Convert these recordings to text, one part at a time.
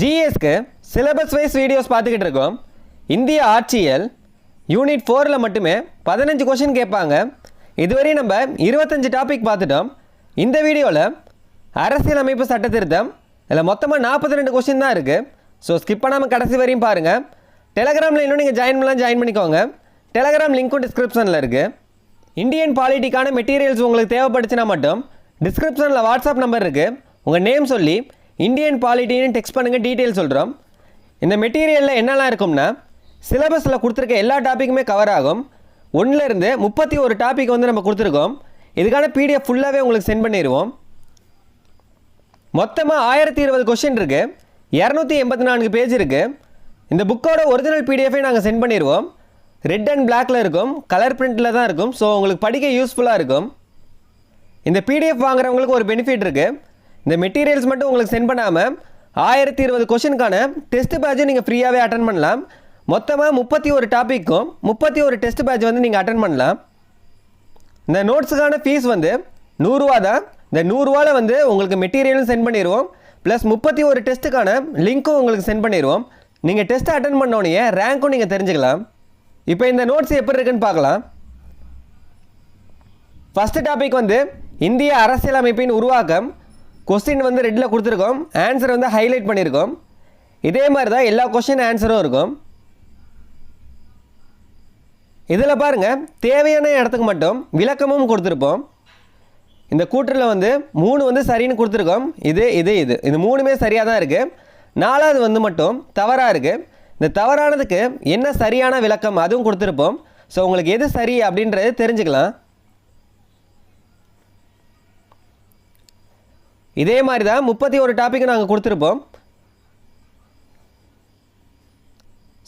ஜிஎஸ்க்கு syllabus wise videos பார்த்துக்கிட்டு இருக்கோம். இந்திய ஆட்சியல் யூனிட் ஃபோரில் மட்டுமே பதினஞ்சு கொஷின் கேட்பாங்க. இதுவரை நம்ம இருபத்தஞ்சு டாபிக் பார்த்துட்டோம். இந்த வீடியோவில் அரசியலமைப்பு சட்ட திருத்தம் இதில் மொத்தமாக நாற்பத்தி ரெண்டு கொஷின் தான் இருக்குது ஸோ ஸ்கிப் பண்ணாமல் கடைசி வரையும் பாருங்கள் டெலகிராமில் இன்னும் நீங்கள் ஜாயின் பண்ணலாம் ஜாயின் பண்ணிக்கோங்க. டெலகிராம் லிங்க்கும் டிஸ்கிரிப்ஷனில் இருக்குது இந்தியன் பாலிட்டிக்கான மெட்டீரியல்ஸ் உங்களுக்கு தேவைப்படுச்சுன்னா மட்டும் டிஸ்கிரிப்ஷனில் வாட்ஸ்அப் நம்பர் இருக்குது உங்கள் நேம் சொல்லி இந்தியன் பாலிட்டின்னு டெக்ஸ்ட் பண்ணுங்கள் டீட்டெயில் சொல்கிறோம் இந்த மெட்டீரியலில் என்னெல்லாம் இருக்கும்னா சிலபஸில் கொடுத்துருக்க எல்லா டாப்பிக்குமே கவர் ஆகும். ஒன்றுலேருந்து முப்பத்தி ஒரு டாபிக் வந்து நம்ம கொடுத்துருக்கோம். இதுக்கான பிடிஎஃப் ஃபுல்லாகவே உங்களுக்கு சென்ட் பண்ணிடுவோம் மொத்தமாக ஆயிரத்தி இருபது கொஷின் இருக்குது இரநூத்தி எண்பத்தி நான்கு பேஜ் இருக்குது இந்த புக்கோட ஒரிஜினல் பிடிஎஃபை நாங்கள் சென்ட் பண்ணிடுவோம் ரெட் அண்ட் பிளாக்ல இருக்கும். கலர் பிரிண்டில் தான் இருக்கும். ஸோ உங்களுக்கு படிக்க யூஸ்ஃபுல்லாக இருக்கும். இந்த பிடிஎஃப் வாங்குறவங்களுக்கு ஒரு பெனிஃபிட் இருக்குது இந்த மெட்டீரியல்ஸ் மட்டும் உங்களுக்கு சென்ட் பண்ணாமல் ஆயிரத்தி இருபது கொஷினுக்கான டெஸ்ட் பேட்சும் நீங்கள் ஃப்ரீயாகவே அட்டன் பண்ணலாம். மொத்தமாக முப்பத்தி ஒரு டாப்பிக்கும் முப்பத்தி ஒரு டெஸ்ட் பேட்ச் வந்து நீங்கள் அட்டன் பண்ணலாம். இந்த நோட்ஸுக்கான ஃபீஸ் வந்து நூறுரூவா தான். இந்த நூறுரூவாவில் வந்து உங்களுக்கு மெட்டீரியலும் சென்ட் பண்ணிடுவோம் ப்ளஸ் முப்பத்தி ஒரு டெஸ்ட்டுக்கான லிங்க்கும் உங்களுக்கு சென்ட் பண்ணிடுவோம் நீங்கள் டெஸ்ட்டை அட்டன் பண்ணோடனே ரேங்க்கும் நீங்கள் தெரிஞ்சுக்கலாம். இப்போ இந்த நோட்ஸ் எப்படி இருக்குன்னு பார்க்கலாம். ஃபஸ்ட்டு டாபிக் வந்து இந்திய அரசியலமைப்பின் உருவாக்கம். கொஸ்டின் வந்து ரெட்டில் கொடுத்துருக்கோம். ஆன்சர் வந்து ஹைலைட் பண்ணியிருக்கோம் இதே மாதிரி தான் எல்லா கொஸ்டின் ஆன்சரும் இருக்கும். இதில் பாருங்கள் தேவையான இடத்துக்கு மட்டும் விளக்கமும் கொடுத்துருப்போம். இந்த கூற்றில் வந்து மூணு வந்து சரின்னு கொடுத்துருக்கோம். இது இது இது. இது மூணுமே சரியாக தான் இருக்குது நாலாவது வந்து மட்டும் தவறாக இருக்குது இந்த தவறானதுக்கு என்ன சரியான விளக்கம் அதுவும் கொடுத்துருப்போம். ஸோ உங்களுக்கு எது சரி அப்படின்றது தெரிஞ்சுக்கலாம். இதே மாதிரி தான் முப்பத்தி ஒரு டாப்பிக்கு நாங்கள் கொடுத்துருப்போம்.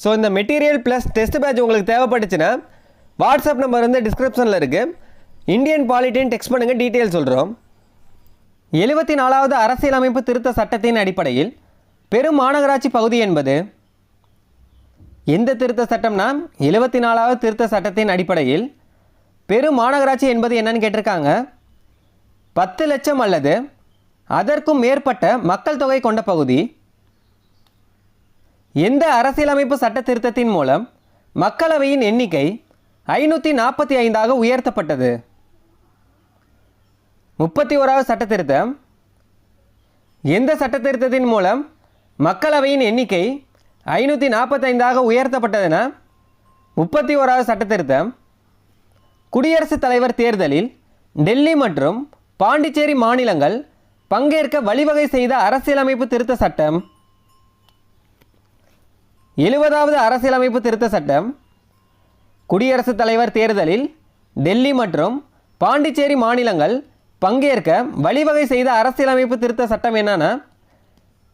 ஸோ இந்த மெட்டீரியல் ப்ளஸ் டெஸ்ட் பேட்ச் உங்களுக்கு தேவைப்பட்டுச்சுன்னா வாட்ஸ்அப் நம்பர் வந்து டிஸ்கிரிப்ஷனில் இருக்குது இந்தியன் பாலிட்டின்னு டெக்ஸ்ட் பண்ணுங்கள் டீட்டெயில் சொல்கிறோம் எழுபத்தி நாலாவது அரசியலமைப்பு திருத்த சட்டத்தின் அடிப்படையில் பெரும் மாநகராட்சி பகுதி என்பது எந்த திருத்த சட்டம்னா எழுபத்தி நாலாவது திருத்த சட்டத்தின் அடிப்படையில் பெரும் மாநகராட்சி என்பது என்னன்னு கேட்டிருக்காங்க. பத்து லட்சம் அல்லது அதற்கும் மேற்பட்ட மக்கள் தொகை கொண்ட பகுதி எந்த அரசியலமைப்பு சட்ட திருத்தத்தின் மூலம் மக்களவையின் எண்ணிக்கை ஐநூற்றி நாற்பத்தி ஐந்தாக உயர்த்தப்பட்டது. முப்பத்தி ஓராவது சட்ட திருத்தம். எந்த சட்ட திருத்தத்தின் மூலம் மக்களவையின் எண்ணிக்கை ஐநூற்றி நாற்பத்தைந்தாக உயர்த்தப்பட்டதென முப்பத்தி ஓராவது சட்ட திருத்தம். குடியரசுத் தலைவர் தேர்தலில் டெல்லி மற்றும் பாண்டிச்சேரி மாநிலங்கள் பங்கேற்க வழிவகை செய்த அரசியலமைப்பு திருத்த சட்டம். எழுபதாவது அரசியலமைப்பு திருத்த சட்டம். குடியரசுத் தலைவர் தேர்தலில் டெல்லி மற்றும் பாண்டிச்சேரி மாநிலங்கள் பங்கேற்க வழிவகை செய்த அரசியலமைப்பு திருத்த சட்டம் என்னன்னா?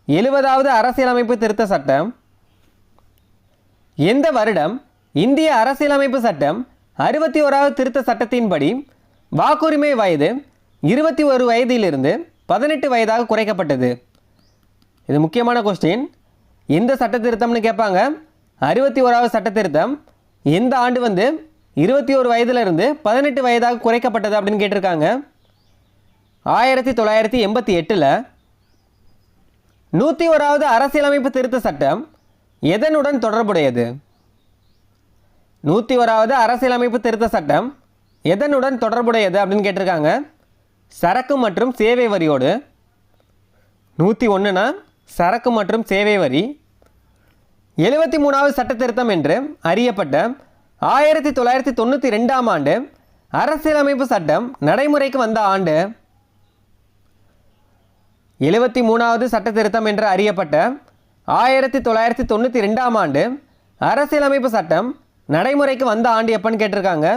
எழுபதாவது அரசியலமைப்பு திருத்த சட்டம். எந்த வருடம் இந்திய அரசியலமைப்பு சட்டம் அறுபத்தி ஓராவது திருத்த சட்டத்தின்படி வாக்குரிமை வயது இருபத்தி ஒரு வயதிலிருந்து பதினெட்டு வயதாக குறைக்கப்பட்டது. இது முக்கியமான கொஸ்டின் எந்த சட்ட திருத்தம்னு கேட்பாங்க? அறுபத்தி ஓராவது சட்ட திருத்தம் எந்த ஆண்டு வந்து இருபத்தி ஒரு வயதிலிருந்து பதினெட்டு வயதாக குறைக்கப்பட்டது அப்படின்னு கேட்டிருக்காங்க. ஆயிரத்தி தொள்ளாயிரத்தி எண்பத்தி எட்டில் நூற்றி ஓராவது அரசியலமைப்பு திருத்த சட்டம் எதனுடன் தொடர்புடையது? நூற்றி ஓராவது அரசியலமைப்பு திருத்த சட்டம் எதனுடன் தொடர்புடையது அப்படின்னு கேட்டிருக்காங்க. சரக்கு மற்றும் சேவை வரியோடு நூற்றி ஒன்றுனா சரக்கு மற்றும் சேவை வரி. எழுபத்தி மூணாவது சட்ட திருத்தம் என்று அறியப்பட்ட ஆயிரத்தி தொள்ளாயிரத்தி தொண்ணூற்றி ரெண்டாம் ஆண்டு அரசியலமைப்பு சட்டம் நடைமுறைக்கு வந்த ஆண்டு எழுபத்தி மூணாவது சட்ட திருத்தம் என்று அறியப்பட்ட ஆயிரத்தி தொள்ளாயிரத்தி தொண்ணூற்றி ரெண்டாம் ஆண்டு அரசியலமைப்பு சட்டம் நடைமுறைக்கு வந்த ஆண்டு எப்பன்னு கேட்டிருக்காங்க.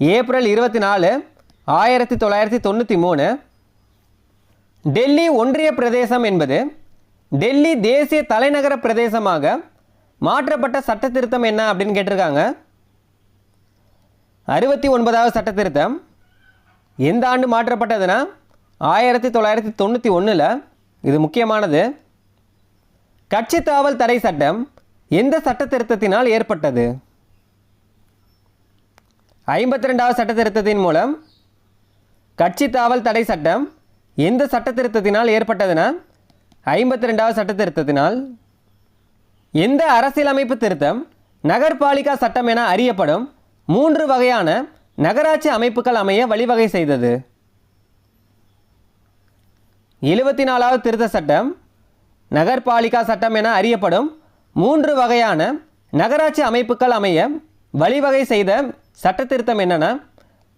ஏப்ரல் இருபத்தி நாலு ஆயிரத்தி தொள்ளாயிரத்தி தொண்ணூற்றி மூணு டெல்லி ஒன்றிய பிரதேசம் என்பது டெல்லி தேசிய தலைநகர பிரதேசமாக மாற்றப்பட்ட சட்ட திருத்தம் என்ன அப்படின்னு கேட்டிருக்காங்க. அறுபத்தி ஒன்பதாவது சட்ட திருத்தம் எந்த ஆண்டு மாற்றப்பட்டதுன்னா ஆயிரத்தி தொள்ளாயிரத்தி தொண்ணூற்றி ஒன்றில் இது முக்கியமானது. கட்சி தாவல் தடை சட்டம் எந்த சட்ட திருத்தத்தினால் ஏற்பட்டது? ஐம்பத்தி ரெண்டாவது சட்ட திருத்தத்தின் மூலம் கட்சி தாவல் தடை சட்டம் எந்த சட்ட திருத்தத்தினால் ஏற்பட்டதுன்னா ஐம்பத்தி ரெண்டாவது சட்ட திருத்தத்தினால் எந்த அரசியலமைப்பு திருத்தம் நகர்பாலிகா சட்டம் என அறியப்படும் மூன்று வகையான நகராட்சி அமைப்புகள் அமைய வழிவகை செய்தது. எழுபத்தி நாலாவது திருத்த சட்டம் நகர்பாலிகா சட்டம் என அறியப்படும் மூன்று வகையான நகராட்சி அமைப்புகள் அமைய வழிவகை செய்த சட்ட திருத்தம் என்னென்னா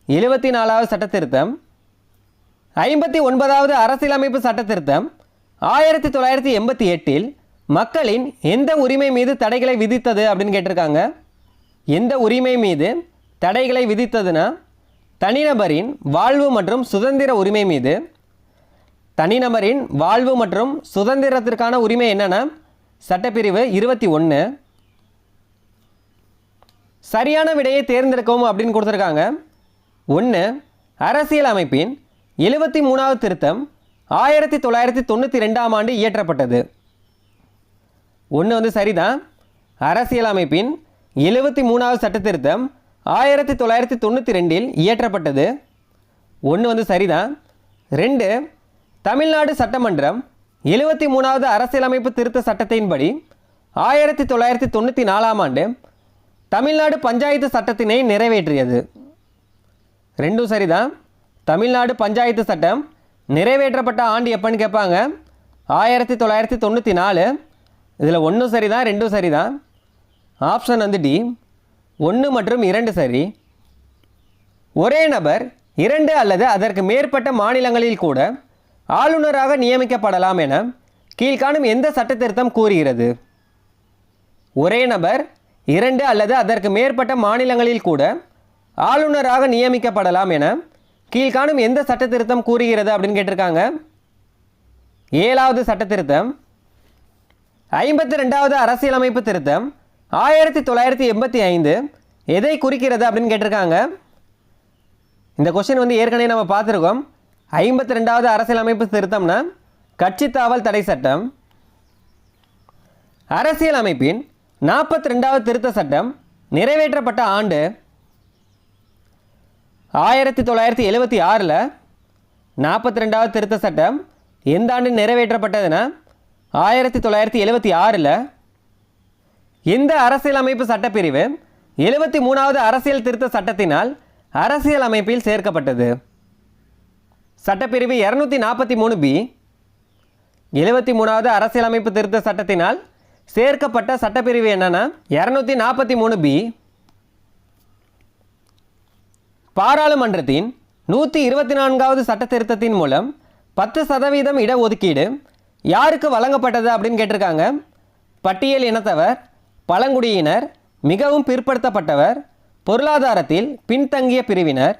எழுபத்தி நாலாவது சட்ட திருத்தம் ஐம்பத்தி ஒன்பதாவது அரசியலமைப்பு சட்ட திருத்தம் ஆயிரத்தி தொள்ளாயிரத்தி எண்பத்தி எட்டில் மக்களின் எந்த உரிமை மீது தடைகளை விதித்தது அப்படின்னு கேட்டிருக்காங்க. எந்த உரிமை மீது தடைகளை விதித்ததுன்னா தனிநபரின் வாழ்வு மற்றும் சுதந்திர உரிமை மீது. தனிநபரின் வாழ்வு மற்றும் சுதந்திரத்திற்கான உரிமை என்னென்னா சட்டப்பிரிவு இருபத்தி ஒன்று சரியான விடையை தேர்ந்தெடுக்கவும் அப்படின்னு கொடுத்துருக்காங்க. ஒன்று அரசியல் அமைப்பின் எழுபத்தி மூணாவது திருத்தம் ஆயிரத்தி தொள்ளாயிரத்தி தொண்ணூற்றி ரெண்டாம் ஆண்டு இயற்றப்பட்டது. ஒன்று வந்து சரிதான். அரசியல் அமைப்பின் எழுபத்தி மூணாவது சட்ட திருத்தம் ஆயிரத்தி தொள்ளாயிரத்தி தொண்ணூற்றி ரெண்டில் இயற்றப்பட்டது. ஒன்று வந்து சரிதான். ரெண்டு தமிழ்நாடு சட்டமன்றம் எழுபத்தி மூணாவது அரசியலமைப்பு திருத்த சட்டத்தின்படி ஆயிரத்தி தொள்ளாயிரத்தி தொண்ணூற்றி நாலாம் ஆண்டு தமிழ்நாடு பஞ்சாயத்து சட்டத்தினை நிறைவேற்றியது. ரெண்டும் சரிதான். தமிழ்நாடு பஞ்சாயத்து சட்டம் நிறைவேற்றப்பட்ட ஆண்டு எப்போன்னு கேட்பாங்க? ஆயிரத்தி தொள்ளாயிரத்தி தொண்ணூற்றி நாலு. இதில் ஒன்றும் சரிதான் ரெண்டும் சரிதான். ஆப்ஷன் வந்து டி ஒன்று மற்றும் இரண்டு சரி. ஒரே நபர் இரண்டு அல்லது அதற்கு மேற்பட்ட மாநிலங்களில் கூட ஆளுநராக நியமிக்கப்படலாம் என கீழ்காணும் எந்த சட்டத்திருத்தம் கூறுகிறது? ஒரே நபர் இரண்டு அல்லது அதற்கு மேற்பட்ட மாநிலங்களில் கூட ஆளுநராக நியமிக்கப்படலாம் என கீழ்காணும் எந்த சட்டத்திருத்தம் கூறுகிறது அப்படின்னு கேட்டிருக்காங்க. ஏழாவது சட்டத்திருத்தம் ஐம்பத்தி ரெண்டாவது அரசியலமைப்பு திருத்தம் ஆயிரத்தி தொள்ளாயிரத்தி எண்பத்தி ஐந்து எதை குறிக்கிறது அப்படின்னு கேட்டிருக்காங்க. இந்த கொஷின் வந்து ஏற்கனவே நம்ம பார்த்துருக்கோம். ஐம்பத்தி ரெண்டாவது அரசியலமைப்பு திருத்தம்னா கட்சி தாவல் தடை சட்டம். அரசியலமைப்பின் நாற்பத்தி ரெண்டாவது திருத்த சட்டம் நிறைவேற்றப்பட்ட ஆண்டு ஆயிரத்தி தொள்ளாயிரத்தி எழுபத்தி ஆறில் நாற்பத்தி ரெண்டாவது திருத்த சட்டம் எந்த ஆண்டு நிறைவேற்றப்பட்டதுன்னா ஆயிரத்தி தொள்ளாயிரத்தி எழுபத்தி ஆறில் இந்த அரசியலமைப்பு சட்டப்பிரிவு எழுபத்தி மூணாவது அரசியல் திருத்த சட்டத்தினால் அரசியல் அமைப்பில் சேர்க்கப்பட்டது. சட்டப்பிரிவு இரநூத்தி நாற்பத்தி மூணு பி எழுபத்தி மூணாவது அரசியலமைப்பு திருத்த சட்டத்தினால் சேர்க்கப்பட்ட சட்டப்பிரிவு என்னன்னா இரநூத்தி நாற்பத்தி மூணு பி பாராளுமன்றத்தின் நூற்றி இருபத்தி நான்காவது சட்ட திருத்தத்தின் மூலம் பத்து சதவீதம் இடஒதுக்கீடு யாருக்கு வழங்கப்பட்டது அப்படின்னு கேட்டிருக்காங்க? பட்டியல் இனத்தவர் பழங்குடியினர் மிகவும் பிற்படுத்தப்பட்டவர் பொருளாதாரத்தில் பின்தங்கிய பிரிவினர்.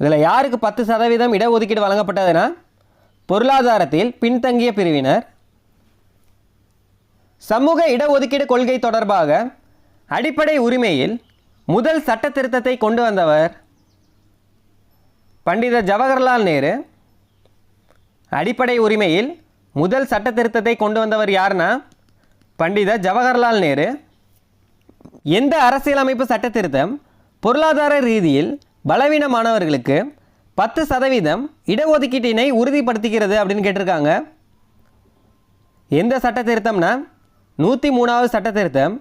இதில் யாருக்கு பத்து சதவீதம் இடஒதுக்கீடு வழங்கப்பட்டதுன்னா பொருளாதாரத்தில் பின்தங்கிய பிரிவினர். சமூக இடஒதுக்கீடு கொள்கை தொடர்பாக அடிப்படை உரிமையில் முதல் சட்ட திருத்தத்தை கொண்டு வந்தவர் பண்டித ஜவஹர்லால் நேரு. அடிப்படை உரிமையில் முதல் சட்ட திருத்தத்தை கொண்டு வந்தவர் யாருன்னா பண்டித ஜவஹர்லால் நேரு. எந்த அரசியலமைப்பு சட்ட திருத்தம் பொருளாதார ரீதியில் பலவீனமானவர்களுக்கு பத்து சதவீதம் இடஒதுக்கீட்டினை உறுதிப்படுத்துகிறது அப்படின்னு கேட்டிருக்காங்க. எந்த சட்ட திருத்தம்னா நூற்றி மூணாவது சட்ட திருத்தம்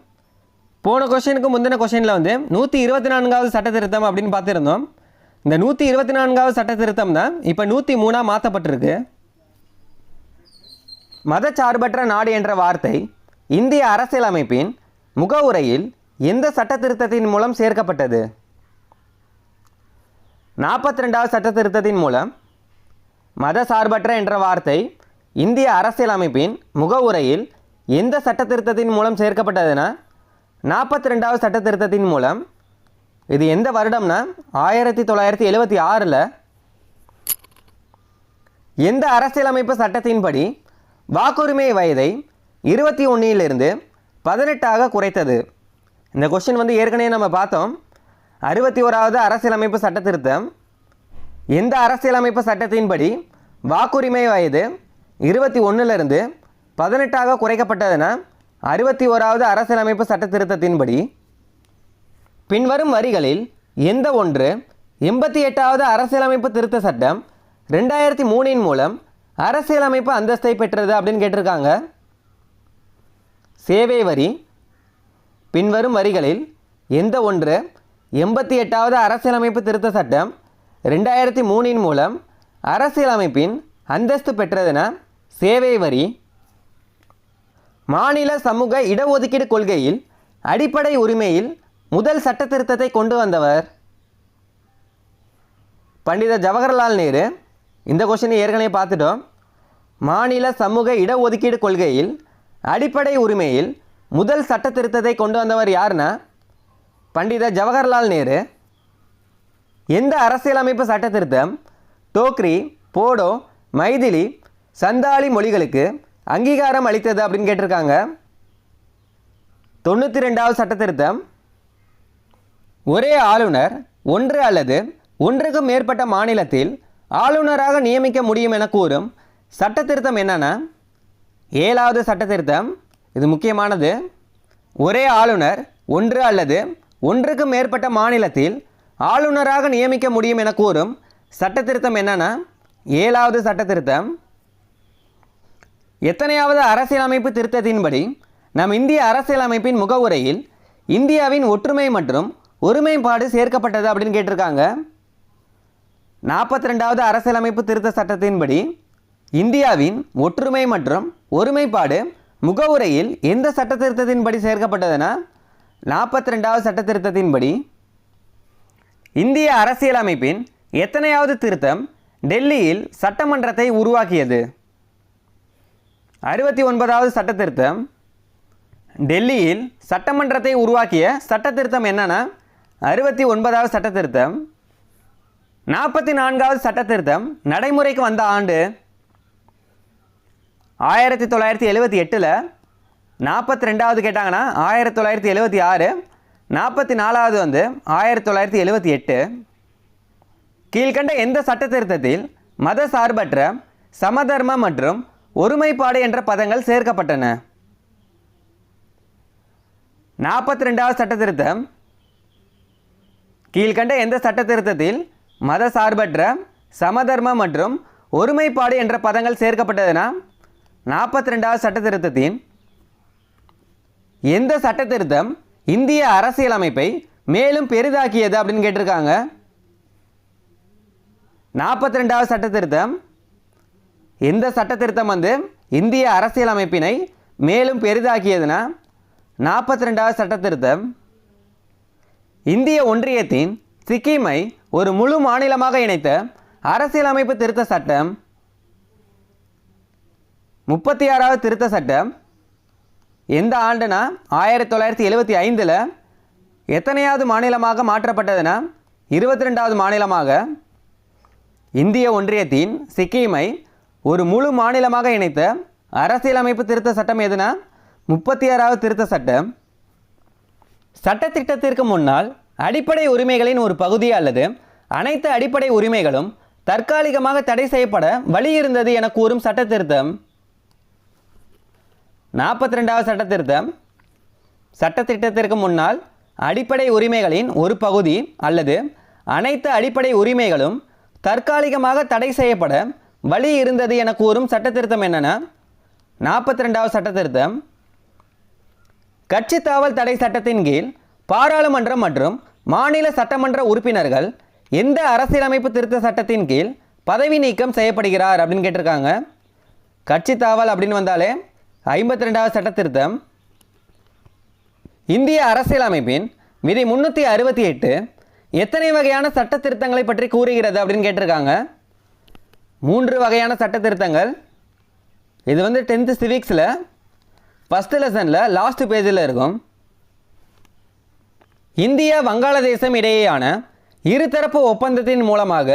போன கொஷனுக்கு முந்தின கொஷனில் வந்து நூற்றி இருபத்தி நான்காவது சட்ட திருத்தம் அப்படின்னு பார்த்துருந்தோம். இந்த நூற்றி இருபத்தி நான்காவது சட்ட திருத்தம் தான் இப்போ நூற்றி மூணாக மாற்றப்பட்டிருக்கு மதச்சார்பற்ற நாடு என்ற வார்த்தை இந்திய அரசியலமைப்பின் முகவுரையில் எந்த சட்ட திருத்தத்தின் மூலம் சேர்க்கப்பட்டது? நாற்பத்தி ரெண்டாவது சட்ட திருத்தத்தின் மூலம் மத சார்பற்ற என்ற வார்த்தை இந்திய அரசியலமைப்பின் முகவுரையில் எந்த சட்ட திருத்தத்தின் மூலம் சேர்க்கப்பட்டதுன்னா நாற்பத்தி ரெண்டாவது சட்ட திருத்தத்தின் மூலம் இது எந்த வருடம்னா ஆயிரத்தி தொள்ளாயிரத்தி எழுபத்தி ஆறில் எந்த அரசியலமைப்பு சட்டத்தின்படி வாக்குரிமை வயதை இருபத்தி ஒன்றிலிருந்து பதினெட்டாக குறைத்தது? இந்த கொஷின் வந்து ஏற்கனவே நம்ம பார்த்தோம். அறுபத்தி ஓராவது அரசியலமைப்பு சட்ட திருத்தம் எந்த அரசியலமைப்பு சட்டத்தின்படி வாக்குரிமை வயது இருபத்தி ஒன்றிலிருந்து பதினெட்டாக குறைக்கப்பட்டதென அறுபத்தி ஓராவது அரசியலமைப்பு சட்ட திருத்தத்தின்படி பின்வரும் வரிகளில் எந்த ஒன்று எண்பத்தி எட்டாவது அரசியலமைப்பு திருத்த சட்டம் ரெண்டாயிரத்தி மூணின் மூலம் அரசியலமைப்பு அந்தஸ்தை பெற்றது அப்படின்னு கேட்டிருக்காங்க. சேவை வரி பின்வரும் வரிகளில் எந்த ஒன்று எண்பத்தி எட்டாவது அரசியலமைப்பு திருத்த சட்டம் ரெண்டாயிரத்தி மூணின் மூலம் அரசியலமைப்பின் அந்தஸ்து பெற்றதென சேவை வரி மாநில சமூக இடஒதுக்கீடு கொள்கையில் அடிப்படை உரிமையில் முதல் சட்ட திருத்தத்தை கொண்டு வந்தவர் பண்டித ஜவஹர்லால் நேரு. இந்த கொஷினை ஏற்கனவே பார்த்துட்டோம். மாநில சமூக இடஒதுக்கீடு கொள்கையில் அடிப்படை உரிமையில் முதல் சட்ட திருத்தத்தை கொண்டு வந்தவர் யாருன்னா பண்டித ஜவஹர்லால் நேரு. எந்த அரசியலமைப்பு சட்ட திருத்தம் டோக்ரி போடோ மைதிலி சந்தாலி மொழிகளுக்கு அங்கீகாரம் அளித்தது அப்படின்னு கேட்டிருக்காங்க. தொண்ணூற்றி ரெண்டாவது சட்ட திருத்தம். ஒரே ஆளுநர் ஒன்று அல்லது ஒன்றுக்கும் மேற்பட்ட மாநிலத்தில் ஆளுநராக நியமிக்க முடியும் என கூறும் சட்ட திருத்தம் ஏழாவது சட்டத்திருத்தம் இது முக்கியமானது. ஒரே ஆளுநர் ஒன்று அல்லது ஒன்றுக்கு மேற்பட்ட மாநிலத்தில் ஆளுநராக நியமிக்க முடியும் என கூறும் சட்ட திருத்தம் என்னன்னா ஏழாவது சட்ட திருத்தம். எத்தனையாவது அரசியலமைப்பு திருத்தத்தின்படி நம் இந்திய அரசியலமைப்பின் முகவுரையில் இந்தியாவின் ஒற்றுமை மற்றும் ஒருமைப்பாடு சேர்க்கப்பட்டது அப்படின்னு கேட்டிருக்காங்க. நாற்பத்தி ரெண்டாவது அரசியலமைப்பு திருத்த சட்டத்தின்படி இந்தியாவின் ஒற்றுமை மற்றும் ஒருமைப்பாடு முகவுரையில் எந்த சட்ட திருத்தத்தின்படி சேர்க்கப்பட்டதுன்னா நாற்பத்தி ரெண்டாவது சட்ட திருத்தத்தின்படி இந்திய அரசியலமைப்பின் எத்தனையாவது திருத்தம் டெல்லியில் சட்டமன்றத்தை உருவாக்கியது? அறுபத்தி ஒன்பதாவது சட்ட திருத்தம் டெல்லியில் சட்டமன்றத்தை உருவாக்கிய சட்ட திருத்தம் என்னென்னா அறுபத்தி ஒன்பதாவது சட்ட திருத்தம் நாற்பத்தி நான்காவது சட்ட திருத்தம் நடைமுறைக்கு வந்த ஆண்டு ஆயிரத்தி தொள்ளாயிரத்தி எழுபத்தி எட்டில் நாற்பத்தி ரெண்டாவது கேட்டாங்கன்னா ஆயிரத்தி தொள்ளாயிரத்தி எழுபத்தி ஆறு நாற்பத்தி நாலாவது வந்து ஆயிரத்தி தொள்ளாயிரத்தி எழுபத்தி எட்டு. கீழ்கண்ட எந்த சட்ட திருத்தத்தில் மத சார்பற்ற சமதர்ம மற்றும் ஒருமைப்பாடு என்ற பதங்கள் சேர்க்கப்பட்டன. நாற்பத்தி ரெண்டாவது சட்ட திருத்தம் கீழ்கண்ட எந்த சட்ட திருத்தத்தில் மத சார்பற்ற சமதர்ம மற்றும் ஒருமைப்பாடு என்ற பதங்கள் சேர்க்கப்பட்டதுன்னா நாற்பத்தி ரெண்டாவது சட்ட திருத்தத்தின் எந்த சட்ட திருத்தம் இந்திய அரசியலமைப்பை மேலும் பெரிதாக்கியது அப்படின்னு கேட்டிருக்காங்க. நாற்பத்தி ரெண்டாவது சட்ட இந்த சட்ட திருத்தம் வந்து இந்திய அரசியலமைப்பினை மேலும் பெரிதாக்கியதுன்னா நாற்பத்தி ரெண்டாவது சட்ட திருத்தம் இந்திய ஒன்றியத்தின் சிக்கிமை ஒரு முழு மாநிலமாக இணைத்த அரசியலமைப்பு திருத்த சட்டம். முப்பத்தி ஆறாவது திருத்த சட்டம். எந்த ஆண்டுனா ஆயிரத்தி தொள்ளாயிரத்தி எழுபத்தி ஐந்தில் எத்தனையாவது மாநிலமாக மாற்றப்பட்டதுன்னா இருபத்தி ரெண்டாவது மாநிலமாக. இந்திய ஒன்றியத்தின் சிக்கிமை ஒரு முழு மாநிலமாக இணைத்த அரசியலமைப்பு திருத்த சட்டம் எதுனா? முப்பத்தி ஆறாவது திருத்த சட்டம். சட்டத்திட்டத்திற்கு முன்னால் அடிப்படை உரிமைகளின் ஒரு பகுதி அல்லது அனைத்து அடிப்படை உரிமைகளும் தற்காலிகமாக தடை செய்யப்பட வழி இருந்தது என கூறும் சட்ட திருத்தம் நாற்பத்தி ரெண்டாவது சட்ட திருத்தம் சட்டத்திட்டத்திற்கு முன்னால் அடிப்படை உரிமைகளின் ஒரு பகுதி அல்லது அனைத்து அடிப்படை உரிமைகளும் தற்காலிகமாக தடை செய்யப்பட வழி இருந்தது என கூறும் சட்டத்திருத்தம் என்னென்னா? நாற்பத்தி ரெண்டாவது சட்டத்திருத்தம். கட்சி தாவல் தடை சட்டத்தின் கீழ் பாராளுமன்றம் மற்றும் மாநில சட்டமன்ற உறுப்பினர்கள் எந்த அரசியலமைப்பு திருத்த சட்டத்தின் கீழ் பதவி நீக்கம் செய்யப்படுகிறார் அப்படின்னு கேட்டிருக்காங்க. கட்சி தாவல் அப்படின்னு வந்தாலே ஐம்பத்தி ரெண்டாவது சட்ட திருத்தம் இந்திய அரசியலமைப்பின் விதி முன்னூற்றி அறுபத்தி எட்டு எத்தனை வகையான சட்ட திருத்தங்களை பற்றி கூறுகிறது அப்படின்னு கேட்டிருக்காங்க. மூன்று வகையான சட்ட திருத்தங்கள் இது வந்து டென்த்து சிவிக்ஸில் ஃபஸ்ட்டு லெசனில் லாஸ்ட்டு பேஜில் இருக்கும். இந்தியா வங்காளதேசம் இடையேயான இருதரப்பு ஒப்பந்தத்தின் மூலமாக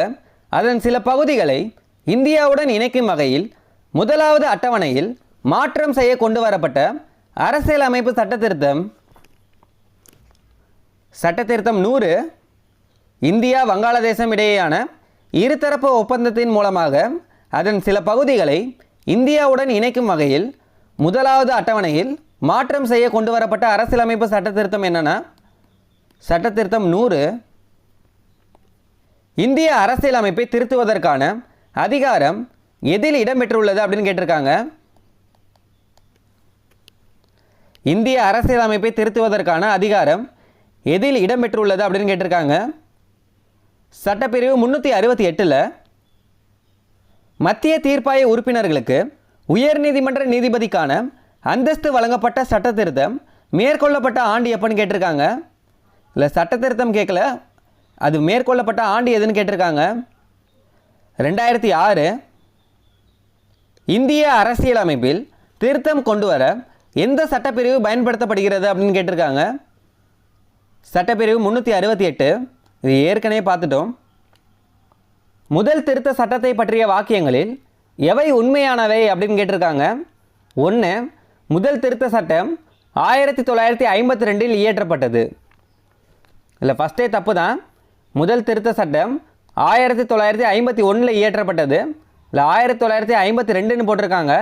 அதன் சில பகுதிகளை இந்தியாவுடன் இணைக்கும் வகையில் முதலாவது அட்டவணையில் மாற்றம் செய்ய கொண்டு வரப்பட்ட அரசியலமைப்பு சட்டத்திருத்தம். சட்டத்திருத்தம் நூறு இந்தியா வங்காளதேசம் இடையேயான இருதரப்பு ஒப்பந்தத்தின் மூலமாக அதன் சில பகுதிகளை இந்தியாவுடன் இணைக்கும் வகையில் முதலாவது அட்டவணையில் மாற்றம் செய்ய கொண்டு வரப்பட்ட அரசியலமைப்பு சட்டத்திருத்தம் என்னென்னா என்னன்னா நூறு இந்திய அரசியலமைப்பை திருத்துவதற்கான அதிகாரம் எதில் இடம்பெற்றுள்ளது அப்படின்னு கேட்டிருக்காங்க. இந்திய அரசியலமைப்பை திருத்துவதற்கான அதிகாரம் எதில் இடம்பெற்றுள்ளது அப்படின்னு கேட்டிருக்காங்க. சட்டப்பிரிவு முந்நூற்றி அறுபத்தி எட்டில் மத்திய தீர்ப்பாய உறுப்பினர்களுக்கு உயர்நீதிமன்ற நீதிபதிக்கான அந்தஸ்து வழங்கப்பட்ட சட்ட திருத்தம் மேற்கொள்ளப்பட்ட ஆண்டு எப்போன்னு கேட்டிருக்காங்க? இல்லை சட்ட திருத்தம் கேட்கல அது மேற்கொள்ளப்பட்ட ஆண்டு எதுன்னு கேட்டிருக்காங்க? ரெண்டாயிரத்தி ஆறு இந்திய அரசியலமைப்பில் திருத்தம் கொண்டு வர எந்த சட்டப்பிரிவு பயன்படுத்தப்படுகிறது அப்படின்னு கேட்டிருக்காங்க? சட்டப்பிரிவு முந்நூற்றி அறுபத்தி எட்டு. இது ஏற்கனவே பார்த்துட்டோம். முதல் திருத்த சட்டத்தை பற்றிய வாக்கியங்களில் எவை உண்மையானவை அப்படின்னு கேட்டிருக்காங்க. ஒன்று முதல் திருத்த சட்டம் ஆயிரத்தி தொள்ளாயிரத்தி ஐம்பத்தி ரெண்டில் இயற்றப்பட்டது. இல்லை ஃபஸ்ட்டே தப்பு தான். முதல் திருத்த சட்டம் ஆயிரத்தி தொள்ளாயிரத்தி ஐம்பத்தி ஒன்றில் இயற்றப்பட்டது. இல்லை ஆயிரத்தி தொள்ளாயிரத்தி ஐம்பத்தி ரெண்டுன்னு போட்டிருக்காங்க.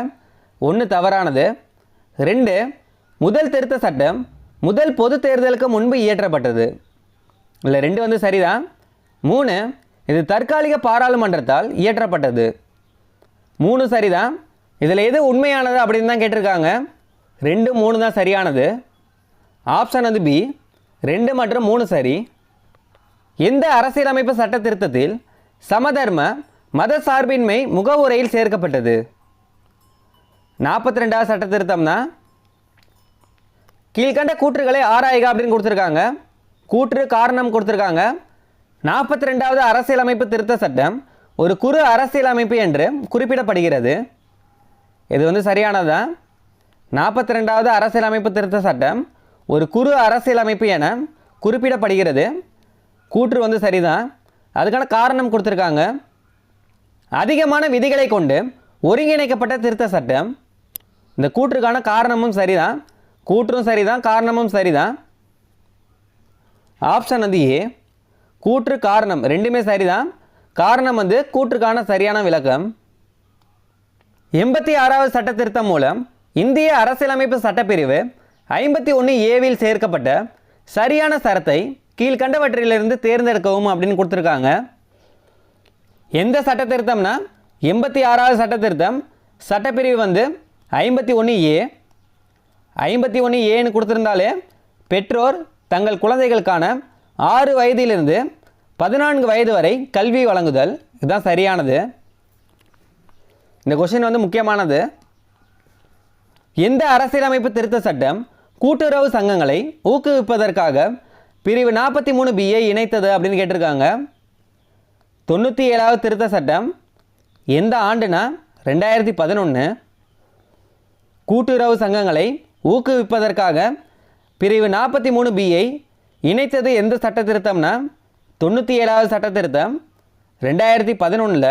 ஒன்று தவறானது. ரெண்டு முதல் திருத்த சட்டம் முதல் பொது தேர்தலுக்கு முன்பு இயற்றப்பட்டது. இல்லை ரெண்டு வந்து சரிதான். மூணு இது தற்காலிக பாராளுமன்றத்தால் இயற்றப்பட்டது. மூணு சரிதான். இதில் எது உண்மையானது அப்படின்னு தான் கேட்டிருக்காங்க. ரெண்டு மூணு தான் சரியானது. ஆப்ஷன் வந்து பி ரெண்டு மற்றும் மூணு சரி. எந்த அரசியலமைப்பு சட்ட திருத்தத்தில் சமதர்ம மத சார்பின்மை முகவுரையில் சேர்க்கப்பட்டது? நாற்பத்தி ரெண்டாவது சட்ட திருத்தம் தான் கீழ்கண்ட கூற்றுகளை ஆராய்க அப்படின்னு கொடுத்துருக்காங்க. கூற்று காரணம் கொடுத்துருக்காங்க. நாற்பத்தி ரெண்டாவது அரசியலமைப்பு திருத்த சட்டம் ஒரு குறு அரசியலமைப்பு என்று குறிப்பிடப்படுகிறது. இது வந்து சரியானதுதான் நாற்பத்தி ரெண்டாவது அரசியலமைப்பு திருத்த சட்டம் ஒரு குறு அரசியலமைப்பு என குறிப்பிடப்படுகிறது. கூற்று வந்து சரிதான் அதுக்கான காரணம் கொடுத்துருக்காங்க. அதிகமான விதிகளை கொண்டு ஒருங்கிணைக்கப்பட்ட திருத்த சட்டம். இந்த கூற்றுக்கான காரணமும் சரிதான். கூற்றும் சரிதான் காரணமும் சரிதான். ஆப்ஷன் வந்து ஏ கூற்று காரணம். ரெண்டுமே சரிதான். காரணம் வந்து கூற்றுக்கான சரியான விளக்கம். எண்பத்தி ஆறாவது சட்ட திருத்தம் மூலம் இந்திய அரசியலமைப்பு சட்டப்பிரிவு ஐம்பத்தி ஒன்று ஏவில் சேர்க்கப்பட்ட சரியான சரத்தை கீழ்கண்டவற்றிலிருந்து தேர்ந்தெடுக்கவும் அப்படின்னு கொடுத்துருக்காங்க. எந்த சட்ட திருத்தம்னா எண்பத்தி ஆறாவது சட்ட திருத்தம் சட்டப்பிரிவு வந்து ஐம்பத்தி ஒன்று ஏ ஐம்பத்தி ஒன்று ஏன்னு கொடுத்துருந்தாலே பெற்றோர் தங்கள் குழந்தைகளுக்கான ஆறு வயதிலிருந்து பதினான்கு வயது வரை கல்வி வழங்குதல். இதுதான் சரியானது. இந்த கொஷின் வந்து முக்கியமானது. எந்த அரசியலமைப்பு திருத்த சட்டம் கூட்டுறவு சங்கங்களை ஊக்குவிப்பதற்காக பிரிவு நாற்பத்தி மூணு பிஏ இணைத்தது அப்படின்னு கேட்டிருக்காங்க. தொண்ணூற்றி ஏழாவது திருத்த சட்டம் எந்த ஆண்டுனா ரெண்டாயிரத்தி பதினொன்று கூட்டுறவு சங்கங்களை ஊக்குவிப்பதற்காக பிரிவு நாற்பத்தி மூணு பிஐ இணைத்தது எந்த சட்ட திருத்தம்னா தொண்ணூற்றி ஏழாவது சட்ட திருத்தம் ரெண்டாயிரத்தி பதினொன்றில்